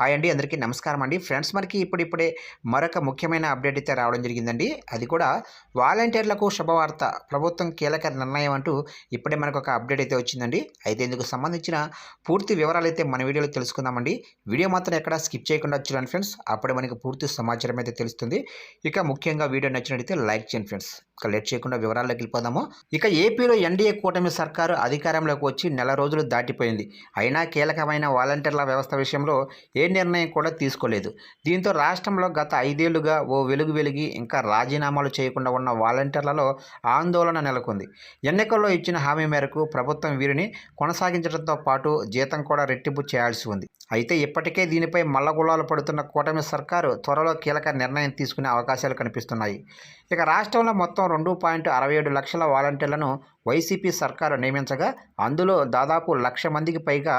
Hi అండి అందరికీ నమస్కారం అండి. ఫ్రెండ్స్ మనకి ఇప్పుడిప్పుడే మరొక ముఖ్యమైన అప్డేట్ అయితే రావడం జరిగిందండి. అది కూడా వాలంటీర్లకు శుభవార్త ప్రభుత్వం కీలక నిర్ణయం అంటూ ఇప్పుడే మనకు ఒక అప్డేట్ అయితే వచ్చిందండి. అయితే ఇందుకు సంబంధించిన పూర్తి వివరాలు అయితే మన వీడియోలో తెలుసుకుందామండి. వీడియో మాత్రం ఎక్కడ స్కిప్ చేయకుండా చూడండి ఫ్రెండ్స్. అప్పుడే మనకి పూర్తి సమాచారం అయితే తెలుస్తుంది. ఇక ముఖ్యంగా వీడియో నచ్చినట్టయితే లైక్ చేయండి ఫ్రెండ్స్. ఇక లేట్ చేయకుండా వివరాల్లోకి వెళ్ళిపోదాము. ఇక ఏపీలో ఎన్డీఏ కూటమి సర్కారు అధికారంలోకి వచ్చి నెల రోజులు దాటిపోయింది. అయినా కీలకమైన వాలంటీర్ల వ్యవస్థ విషయంలో ఏ నిర్ణయం కూడా తీసుకోలేదు. దీంతో రాష్ట్రంలో గత ఐదేళ్ళుగా ఓ వెలుగు వెలిగి ఇంకా రాజీనామాలు చేయకుండా ఉన్న వాలంటీర్లలో ఆందోళన నెలకొంది. ఎన్నికల్లో ఇచ్చిన హామీ మేరకు ప్రభుత్వం వీరిని కొనసాగించడంతో పాటు జీతం కూడా రెట్టింపు చేయాల్సి ఉంది. అయితే ఇప్పటికే దీనిపై మల్లగులాలు పడుతున్న కూటమి సర్కారు త్వరలో కీలక నిర్ణయం తీసుకునే అవకాశాలు కనిపిస్తున్నాయి. ఇక రాష్ట్రంలో మొత్తం రెండు పాయింట్ అరవై ఏడు లక్షల వాలంటీర్లను వైసీపీ సర్కారు నియమించగా అందులో దాదాపు లక్ష మందికి పైగా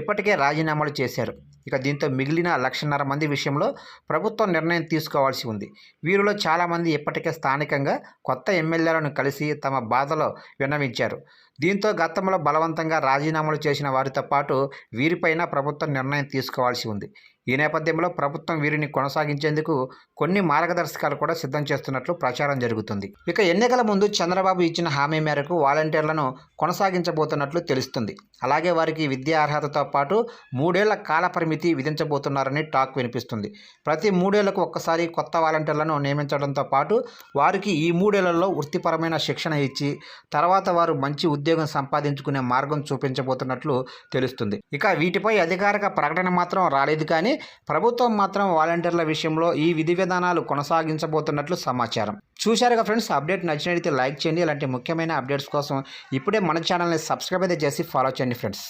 ఇప్పటికే రాజీనామాలు చేశారు. ఇక దీంతో మిగిలిన లక్షన్నర మంది విషయంలో ప్రభుత్వం నిర్ణయం తీసుకోవాల్సి ఉంది. వీరిలో చాలామంది ఇప్పటికే స్థానికంగా కొత్త ఎమ్మెల్యేలను కలిసి తమ బాధలో విన్నవించారు. దీంతో గతంలో బలవంతంగా రాజీనామాలు చేసిన వారితో పాటు వీరిపైన ప్రభుత్వం నిర్ణయం తీసుకోవాల్సి ఉంది. ఈ నేపథ్యంలో ప్రభుత్వం వీరిని కొనసాగించేందుకు కొన్ని మార్గదర్శకాలు కూడా సిద్ధం చేస్తున్నట్లు ప్రచారం జరుగుతుంది. ఇక ఎన్నికల ముందు చంద్రబాబు ఇచ్చిన హామీ మేరకు వాలంటీర్లను కొనసాగించబోతున్నట్లు తెలుస్తుంది. అలాగే వారికి విద్యా అర్హతతో పాటు మూడేళ్ళ కాలపరిమితి విధించబోతున్నారని టాక్ వినిపిస్తుంది. ప్రతి మూడేళ్ళకు ఒక్కసారి కొత్త వాలంటీర్లను నియమించడంతో పాటు వారికి ఈ మూడేళ్ళలో వృత్తిపరమైన శిక్షణ ఇచ్చి తర్వాత వారు మంచి ఉద్యోగం సంపాదించుకునే మార్గం చూపించబోతున్నట్లు తెలుస్తుంది. ఇక వీటిపై అధికారిక ప్రకటన మాత్రం రాలేదు కానీ కానీ ప్రభుత్వం మాత్రం వాలంటీర్ల విషయంలో ఈ విధి విధానాలు కొనసాగించబోతున్నట్లు సమాచారం. చూశారుగా ఫ్రెండ్స్ అప్డేట్ నచ్చినట్లయితే లైక్ చేయండి. ఇలాంటి ముఖ్యమైన అప్డేట్స్ కోసం ఇప్పుడే మన ఛానల్ని సబ్స్క్రైబ్ అయితే చేసి ఫాలో చేయండి ఫ్రెండ్స్.